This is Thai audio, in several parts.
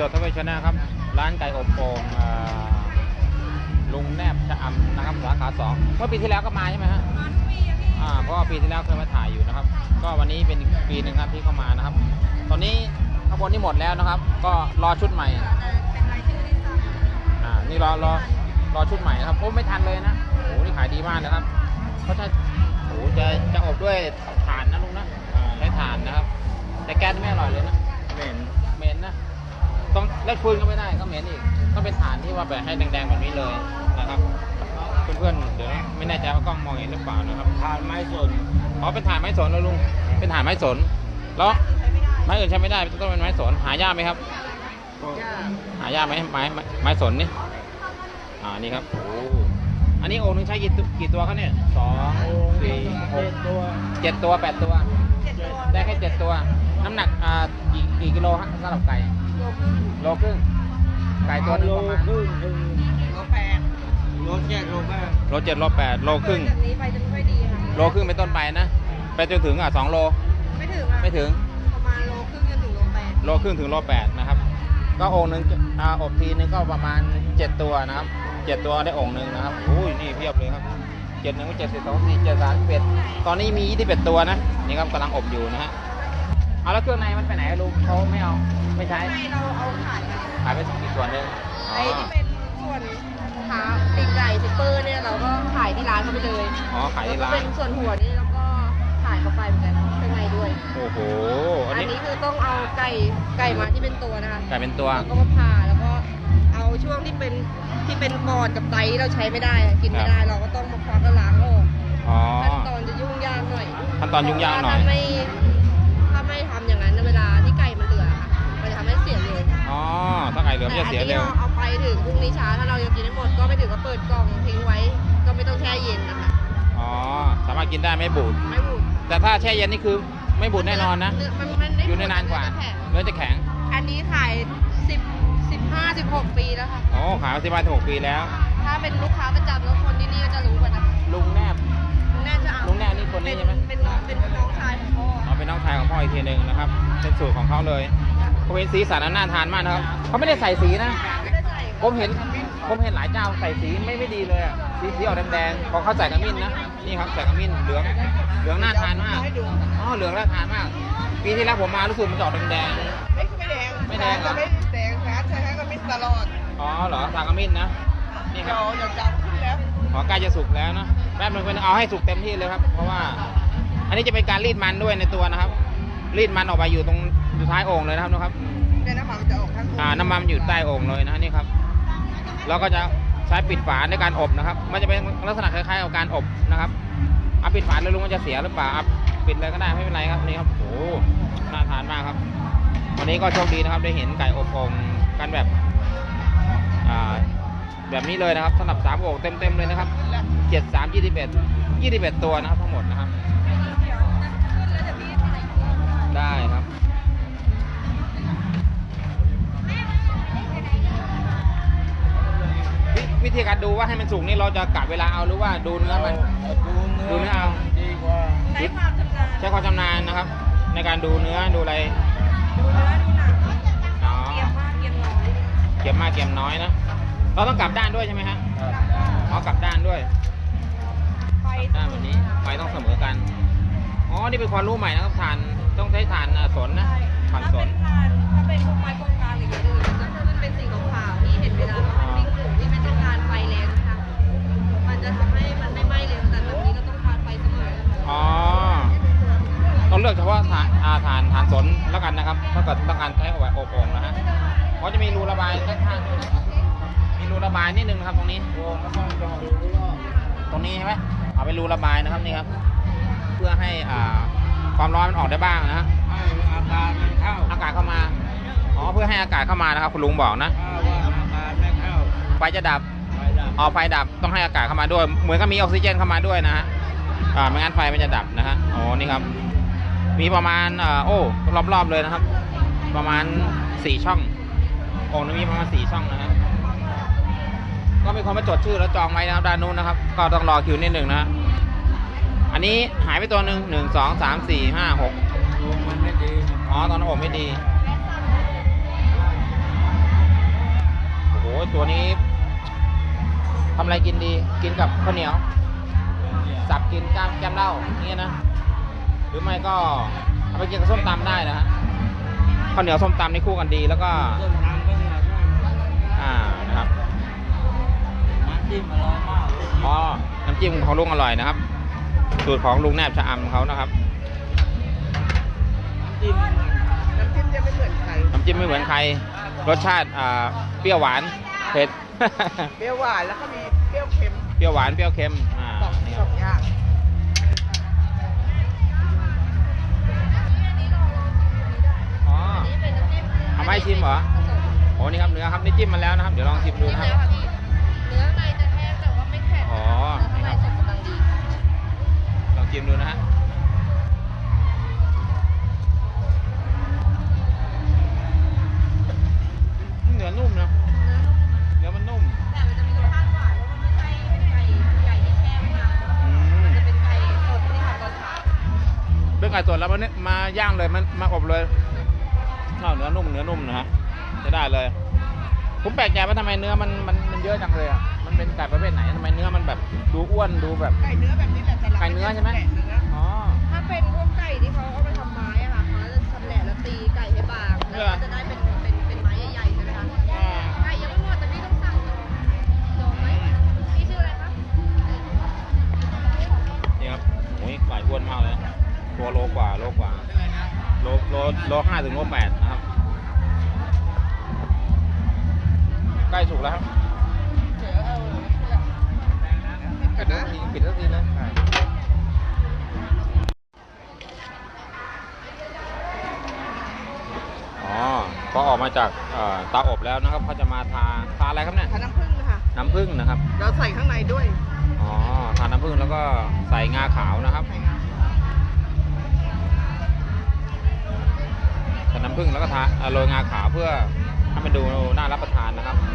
จดทวีชนะครับ ร้านไก่อบโอ่งอ่าลุงแนบชะอำนะครับสาขาสองเมื่อปีที่แล้วก็มาใช่ไหมฮะมาทุกปีอะพี่อ่าเพราะว่าปีที่แล้วเคยมาถ่ายอยู่นะครับ ก็วันนี้เป็นอีกปีหนึ่งครับที่เข้ามานะครับ ตอนนี้ขบวนนี้หมดแล้วนะครับ ก็รอชุดใหม่เป็นรายชื่อที่สั่งอ่านี่รอรอรอชุดใหม่นะครับโอ้ไม่ทันเลยนะโอ้นี่ขายดีมากนะครับเขาจะโอ้จะจะอบด้วยถ่านนะลุงนะอ่าใช้ถ่านนะครับ แต่แก๊สไม่อร่อยเลยนะเหม็นเหม็นนะ ต้องเล็กฟืนก็ไม่ได้ก็เหม็นอีกต้องเป็นถ่านที่ว่าแบบให้แดงๆแบบนี้เลยนะครับ เพื่อนๆเดี๋ยวไม่แน่ใจว่ากล้องมองเห็นหรือเปล่านะครับทานไม้สนอ๋อเป็นถ่านไม้สนแล้วลุงเป็นถ่านไม้สนแล้วไม้อื่นใช้ไม่ได้ต้องเป็นไม้สนหายากไหมครับหายากไหมไม้ไม้สนนี่อ่านี่ครับโอ้อันนี้โอ่งหนึงใช้กี่กี่ตัวครับเนี่ยสองสี่หกตัวเจ็ดตัวแปดตัวเจ็ดตัวได้แค่เจ็ดตัว น้ำหนักอ่ากี่กี่กิโลฮะสำหรับไก่ โลครึ่งโลครึ่งไก่ตัวหนึงโลประมาณครึ่งถึงโลแปดโลเจ็ดโลแปดโลเจ็ดโลแปดโลครึ่งจากนี้ไปจะไม่ค่อยดีค่ะ โลครึ่งเป็นต้นไปนะ ไปจนถึงอะสองโลไม่ถึงอะไม่ถึง ประมาณโลครึ่งจนถึงโลแปดโลครึ่งถึงโลแปดนะครับ ก็โอ่งหนึ่งอ่าอบทีนึงก็ประมาณเจ็ดตัวนะครับเจ็ดตัวได้โอ่งหนึ่งนะครับอุ้ยนี่เพียบเลยครับเจ็ดหนึ่งเจ็ดสิบสองสี่เจ็ดสามเป็ดตอนนี้มียี่สิบเอ็ดตัวนะนี่ครับกำลังอบอยู่นะฮะ เอาแล้วเครื่องในมันไปไหนอะลุงเขาไม่เอาไม่ใช้ให้เราเอาถ่านมาขายไปอีกส่วนหนึ่งอ๋ไอ้อที่เป็นส่วนขาปีกไก่ซิปเปอร์เนี่ยเราก็ขายที่ร้านเขาไปเลยอ๋อขายที่แล้วร้าก็เป็นนส่วนหัวนี่เราก็ขายเข้าไปเหมือนกันข้างในด้วยโอ้โหอัอันนนี้นี้คือต้องเอาไก่ไก่มาที่เป็นตัวนะคะกลายเป็นตัวแล้วก็มาผ่าแล้วก็เอาช่วงที่เป็นที่เป็นปอดกับไตที่เราใช้ไม่ได้อะกินไม่ได้เราก็ต้องมาควักแล้วล้างออกอ๋อขั้นตอนจะยุ่งยากหน่อยขั้นตอนยุ่งยากหน่อยถ้าไม่ถ้าไม่ทำ อย่างนั้นเวลาที่ไก่มันเหลือค่ะมันจะทำให้เสียเร็วอ๋อถ้าไก่เหลือมนจะเสียเร็ว แต่อันนี้เอาไปถึงพรุ่งนี้เช้าถ้าเรายังกินไม่หมดก็ไปถึงก็เปิดกล่องทิ้งไว้ ก็ไม่ต้องแช่เย็นนะคะอ๋อ สามารถกินได้ไม่บูด ไม่บูดแต่ถ้าแช่เย็นนี่คือไม่บูดแน่นอนนะ เมันมันไม่อยู่ได้นานกว่าเนื้อแข็งเนื้อจะแข็ง อันนี้ขายสิบสิบห้าสิบหกปีแล้วค่ะ โอ้ขายมาสิบห้าถึงหกปีแล้ว ถ้าเป็นลูกค้าประจำแล้วคนที่นี่ก็จะรู้กันนะคะลุงแนบลุงแน่จะเอาลุงแน่นี่คนนี้ใช่ไหม เป็นน้องเป็นน้องชายของพ่ออ๋อเป็ นน้องชายของพ่ออีกทีหนึ่งนะครับเป็นสูตรของเขาเลยผมเห็นสีสันอันน่าทานมากนะครับเขาไม่ได้ใส่สีนะไม่ได้ใส่ผมเห็นผมเห็นหลายเจ้าใส่สีไม่ไม่ดีเลยอะสีสีออกแดงๆของเขาใส่ขมิ้นนะนี่ครับใส่ขมิ้นเหลืองเหลืองน่าทานมากอ๋อเหลืองน่าทานมาก ปีที่แล้วผมมารู้สึกมันจะออกแดงไม่ไม่แดงไม่แดงเหรอไม่แดงนะใช้แค่กระมิ้นตลอดๆอ๋อเหรอทางขมิ้นนะนี่ครับเดี๋ยวจับขึ้นแล้วขอใกล้จะสุกแล้วเนอะแป๊บนึงเป็นงเอาให้สุกเต็มที่เลยครับ เพราะว่า อันนี้จะเป็นการรีดมันด้วยในตัวนะครับ รีดมันออกไปอยู่ตรงอยู่ท้ายโอ่งเลยนะครับนะครับเดี๋ยวน้ำมันจะออกข้างอ่าน้ำมันอยู่ใต้โอ่งเลยนะนี่ครับแล้วก็จะใช้ปิดฝาในการอบนะครับ มันจะเป็นลักษณะคล้ายๆกับการอบนะครับเอาปิดฝาเลยลุงมันจะเสียหรือเปล่าอะปิดเลยก็ได้ไม่เป็นไรครับนี่ครับโอ้โหน่าทานมากครับ วันนี้ก็โชคดีนะครับได้เห็นไก่อบโอ่งกันแบบอ่าแบบนี้เลยนะครับสำหรับสามโอ่งเต็มๆเลยนะครับเจ็ดสามยี่สิบเอ็ดยี่สิบเอ็ดตัวนะครับทั้งหมดนะครับ ได้ครับวิวิธีการดูว่าให้มันสุกนี่เราจะกะเวลาเอาหรือว่าดูเนื้อมัน ดูเนื้ดูเนื้อเอา ดีกว่าใช้ความชำนาญใช้ความชำนาญนะครับ ในการดูเนื้อดูอะไรดูเนื้อดูหนังอ๋อเกียมมากเกียมน้อยเก็บมากเก็บน้อยนะเราต้องกลับด้านด้วยใช่ไหมฮะอ๋อกลับด้านด้วยไฟด้านแบบนี้ไฟต้องเสมอกันอ๋อนี่เป็นความรู้ใหม่นะครับถ่าน ต้องใช้ถ่านอะสนนะถ่านสน ถ้าเป็นพวกไม้กงกลางหรืออย่างอื่นจะขึ้นเป็นสีขาวๆที่เห็นเวลาเราทำปิ้งหมูที่ไม่ต้องการไฟแรงนะคะมันจะทำให้มันไม่ไหม้เร็วแต่แบบนี้ก็ต้องการไฟเสมออ๋อ ต้องเลือกเฉพาะถ่านอ่าถ่านถ่านสนแล้วกันนะครับ ถ้าเกิดต้องการใช้เอาไว้อบโอ่งนะฮะเขาจะมีรูระบายข้างๆด้วยนะครับมีรูระบายนิดนึงนะครับ ตรงนี้โอ้ก็ต้องจอดูรอบตรงนี้ใช่ไหมเอาไปรูระบายนะครับนี่ครับ เพื่อให้อ่า ความร้อนมันออกได้บ้างนะฮะให้อาการมันเข้าอากาศเข้ามา อ๋อ เพื่อให้อากาศเข้ามานะครับคุณลุงบอกนะถ้าว่าอาการไม่เข้า ไฟจะดับไปดับอ๋อไฟดับต้องให้อากาศเข้ามาด้วย เหมือนกับมีออกซิเจนเข้ามาด้วยนะฮะ อ่า ไม่งั้นไฟมันจะดับนะฮะ อ๋อ นี่ครับ มีประมาณอ่าโอ้ รอบๆเลยนะครับ ประมาณสี่ช่องโอ่งนึงมีประมาณสี่ช่องนะฮะ ก็มีคนมาจดชื่อแล้วจองไว้นะครับด้านนู้นนะครับ ก็ต้องรอคิวนิดหนึ่งนะฮะอั นนี้หายไปตัวหนึ่งหนึ่งสองสามสี่ห้าหกดูมันไม่ดีอ๋อ ตอนอบไม่ดีตัวนี้ทำอะไรกินดี กินกับข้าวเหนียว สับกินก้ามแก้มเหล้าอย่างเงี้ยนะ หรือไม่ก็เอาไปกินกับส้มตำได้นะฮะ ข้าวเหนียวส้มตำนี่คู่กันดี แล้วก็ต้นทางก็เหนือมากอ่า นะครับน้ำจิ้มอร่อยมากเลยอ๋อ น้ำจิ้มของลุงอร่อยนะครับ สูตรของลุงแนบชะอำเขานะครับน้ำจิ้มน้ำจิ้มจะไม่เหมือนใครน้ำจิ้มไม่เหมือนใคร รสชาติอ่าเปรี้ยวหวานเผ็ดเปรี้ยวหวานแล้วก็มีเปรี้ยวเค็มเปรี้ยวหวานเปรี้ยวเค็มอ่าสองนี่สครัอบงอย่างอ๋ออันนี้เป็นน้ำจิ้มเอามาให้ชิมเหรอผสมโอ้นี่ครับเนื้อครับนี่จิ้มมาแล้วนะครับ เดี๋ยวลองชิมดูจิ้มนะครับแล้วค่ะพี่เนื้อในจะ ลองชิมดูนะฮะเนื้อนุ่มนะเนื้อนุ่มเนื้อมันนุ่มแต่มันจะมีรสชาติหวานเพราะว่ามันไม่ใช่ไก่ใหญ่ที่แช่ไว้นานอืมมันจะเป็นไก่สดที่ทำตอนเช้าเป็นไก่สดแล้วมันเนี่ยมาย่างเลยมันมาอบเลยอ้าวเนื้อนุ่มเนื้อนุ่มนะฮะจะได้เลย ผมแปลกใจว่าทำไมเนื้อมันมันมันเยอะจังเลยอะ มันเป็นไก่ประเภทไหนทำไมเนื้อมันแบบดูอ้วนดูแบบ ไก่เนื้อแบบนี้แหละแต่ราไก่เนื้อใช่ไหม แกะเนื้ออ๋อ ถ้าเป็นพวกไก่ที่เขาเอาไปทำไม้อะค่ะเขาจะชำแหละแล้วตีไก่ให้บางเหรแล้วอก็จะได้เป็นเป็นเป็นไม้ใหญ่ๆใช่ไหมคะอ่าไก่ยังไม่หมดแต่พี่ต้องสั่งจองจองไหมพี่ชื่ออะไรคะนี่ครับโอ้ยไก่อ้วนมากเลยนะตัวโลกว่าโลกว่าโลโลโลห้าถึงโลแปดนะครับใกล้สุกแล้วครับ ก่อนนะปิดสักทีนะอ๋อพอออกมาจากเอ่อเตาอบแล้วนะครับเขาจะมาทาทาอะไรครับเนี่ยทาน้ำผึ้งนะคะน้ำผึ้งนะครับ เราใส่ข้างในด้วยอ๋อทาน้ำผึ้งแล้วก็ใส่งาขาวนะครับใส่งาใส่น้ำผึ้งแล้วก็ทาเอ่อโรยงาขาวเพื่อให้มันดูน่ารับประทานนะครับครับ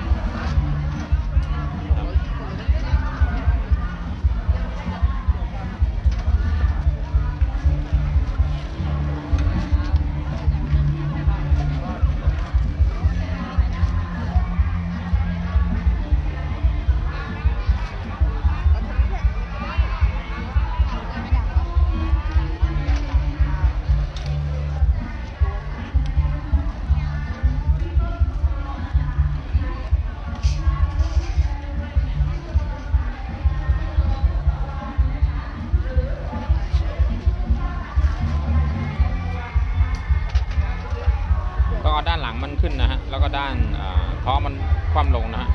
านเอ่อท้องมันคว่ำลงนะฮะ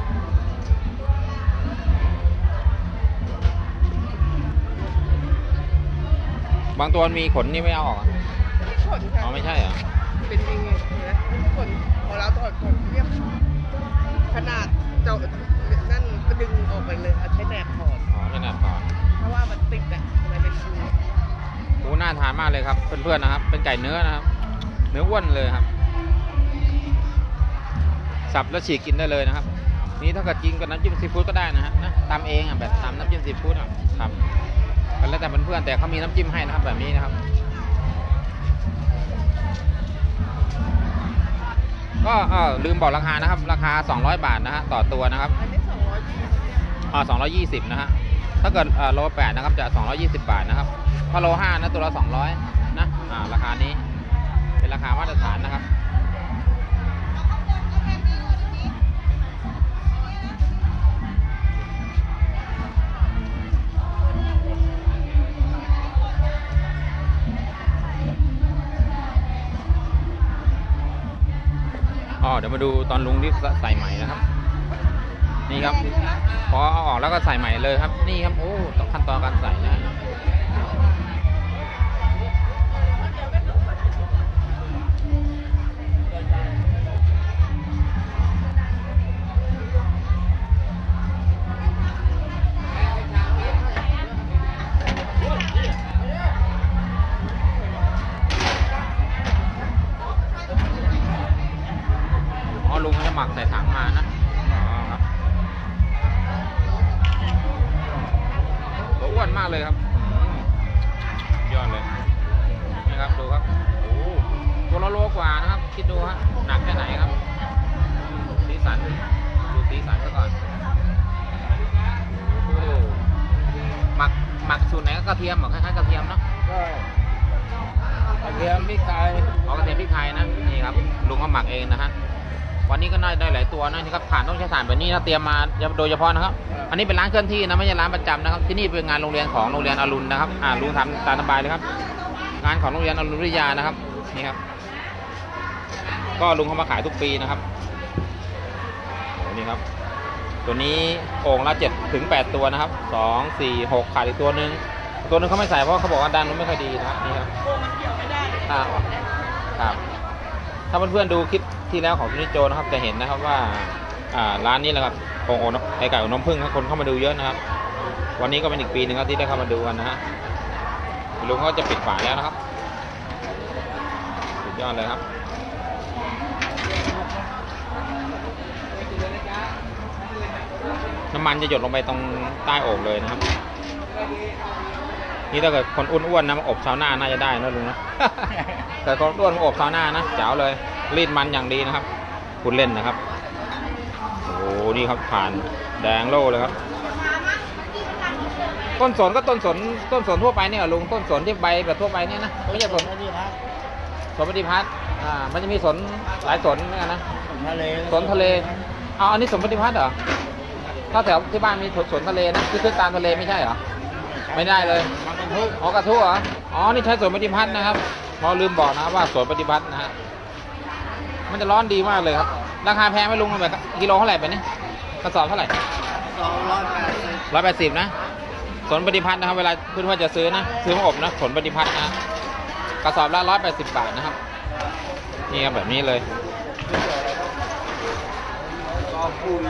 บางตัวมันมีขนนี่ไม่เอาออกอะที่ขนค่ะอ๋อไม่ใช่เหรอเป็นยังไงนะขนของเราถอดขนเรียบขนาดเจ้านั่นก็ดึงออกไปเลยเอาใช้แหนบถอดอ๋อใช่แนบก่อนเพราะว่ามันติดอะมันเป็นชูโอ้น่าทานมากเลยครับ เพื่อนๆนะครับ เป็นไก่เนื้อนะครับ เนื้ออ้วนเลยครับ สับแล้วฉีกกินได้เลยนะครับ นี่ถ้าเกิดกินกับน้ำจิ้มซีฟู้ดก็ได้นะฮะนะตามเองอะแบบตามน้ำจิ้มซีฟู้ดอะครับก็แล้วแต่เพื่อนๆแต่เขามีน้ำจิ้มให้นะครับแบบนี้นะครับ ก็เออลืมบอกราคานะครับ ราคา 200 บาทนะฮะต่อตัวนะครับอันนี้สองร้อยยี่สิบอ่า220 นะฮะถ้าเกิดเออโล8นะครับจะ 220 บาทนะครับถ้าโล5นะตัวละ200นะอ่าราคานี้เป็นราคามาตรฐานนะครับ อ๋อเดี๋ยวมาดูตอนลุงที่ใส่ใหม่นะครับ นี่ครับ พอเอาออกแล้วก็ใส่ใหม่เลยครับ นี่ครับโอ้ต้องขั้นตอนการใส่นะ เลยครับยอดเลยนะครับดูครับโอ้ตัวละโลกว่านะครับ คิดดูฮะหนักแค่ไหนครับสีสันดูสีสันซะก่อนโอ้หมักหมักสูตรไหนก็กระเทียมหมักคล้ายๆกระเทียมเนาะกระเทียมพริกไทยเอากระเทียมพริกไทยนะนี่ครับลุงก็หมักเองนะฮะ วันนี้ก็น่าได้หลายตัวนะนี่ครับผ่านต้องใช้ถ่านแบบนี้นะเตรียมมาโดยเฉพาะนะครับ อันนี้เป็นร้านเคลื่อนที่นะไม่ใช่ร้านประจำนะครับ ที่นี่เป็นงานโรงเรียนของโรงเรียนอรุณนะครับอ่าลุงทำตามสบายเลยครับ งานของโรงเรียนอรุณวิทยานะครับนี่ครับ ก็ลุงเขามาขายทุกปีนะครับโอ้นี่ครับ ตัวนี้โอ่งละเจ็ดถึงแปดตัวนะครับสองสี่หกขาดอีกตัวหนึ่งตัวหนึงเขาไม่ใส่เพราะเขาบอกว่าดันมันไม่ค่อยดีนะครับนี่ครับโอ้มันเกี่ยวไม่ได้อ่าครับถ้าเพื่อนๆดูคลิป ที่แล้วของทุนิโจนะครับจะเห็นนะครับว่าร้านนี้แหละครับโอ่งโอนไอไก่อบน้ำผึ้งคนเข้ามาดูเยอะนะครับ วันนี้ก็เป็นอีกปีหนึ่งครับที่ได้เข้ามาดูกันนะฮะลุงก็จะปิดฝาแล้วนะครับสุดยอดเลยครับน้ำมันจะหยดลงไปตรงใต้อ่งเลยนะครับ นี่ถ้าเกิดคนอ้วนๆนะมาอบซาวน่าน่าจะได้นะลุงนะแต่คนอ้วนมาอบซาวน่านะจ๋าวเลย รีดมันอย่างดีนะครับคุณเล่นนะครับ โอ้โหนี่ครับผ่านแดงโล่เลยครับ ต้นสนก็ต้นสนต้นสนทั่วไปเนี่ยเหรอลุงต้นสนที่ใบแบบทั่วไปเนี่ยนะไม่ใช่สนไม่ใช่ครับสนปฏิพัฒน์อ่ามันจะมีสนหลายสนเหมือนกันนะทะเลสนทะเลเอาอันนี้สนปฏิพัฒน์เหรอถ้าแถวที่บ้านมีสนทะเลนะคือขึ้นตามทะเลไม่ใช่เหรอไม่ได้เลยมันเป็นทุกอ๋อกระทู้เหรออ๋อนี่ใช้สวนปฏิพัฒน์นะครับพอลืมบอกนะครับว่าสวนปฏิพัฒน์นะฮะ มันจะร้อนดีมากเลยครับ ราคาแพงไหมลุงแบบกิโลเท่าไหร่ไปนี่กระสอบเท่าไหร่สองร้อยแปดสิบร้อยแปดสิบนะสวนปฏิพัฒน์นะครับ เวลาเพื่อนๆจะซื้อนะซื้อมาอบนะสวนปฏิพัฒน์นะกระสอบละร้อยแปดสิบบาทนะครับนี่ครับแบบนี้เลยก็ปุ๋ย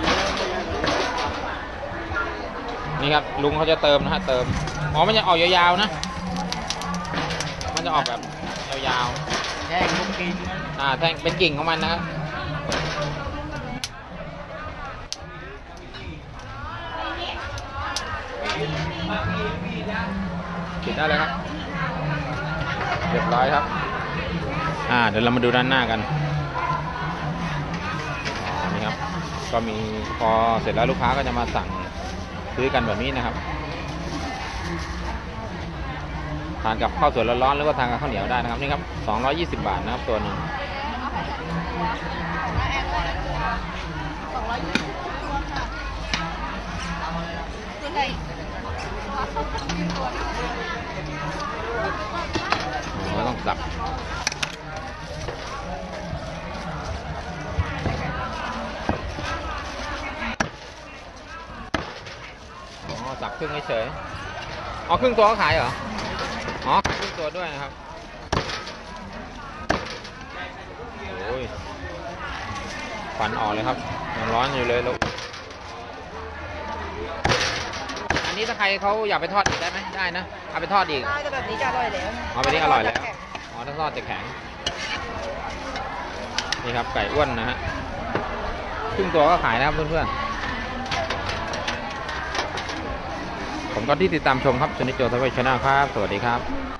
นี่ครับลุงเขาจะเติมนะฮะเติมอ๋อมันจะออกยาวๆนะ มันจะออกแบบยาวๆ แห้งลูกกินนะอ่าแทงเป็นกิ่งของมันนะครับปิดได้เลยครับเรียบร้อยครับ อ่าเดี๋ยวเรามาดูด้านหน้ากันอ๋อนี่ครับ ก็มีพอเสร็จแล้วลูกค้าก็จะมาสั่งซื้อกันแบบนี้นะครับ ทานกับข้าวสวยร้อนๆหรือว่าทานกับข้าวเหนียวได้นะครับนี่ครับ220 บาทนะครับตัวหนึ่งอ๋อต้องสับอ๋อสับครึ่งเฉยอ๋อครึ่งตัวก็ขายเหรอ ตัวด้วยนะครับโอ้ยฟันออกเลยครับยังร้อนอยู่เลยลูกอันนี้ถ้าใครเขาอยากไปทอดอีกได้ไหมได้นะเอาไปทอดอีกได้แต่แบบนี้จะอร่อยแล้วเอาไปนี่อร่อยแล้วอ๋อถ้าทอดจะแข็งนี่ครับไก่อ้วนนะฮะครึ่งตัวก็ขายนะครับเพื่อนๆผมก็ที่ติดตามชมครับชนิดโจทวีชนะครับ สวัสดีครับ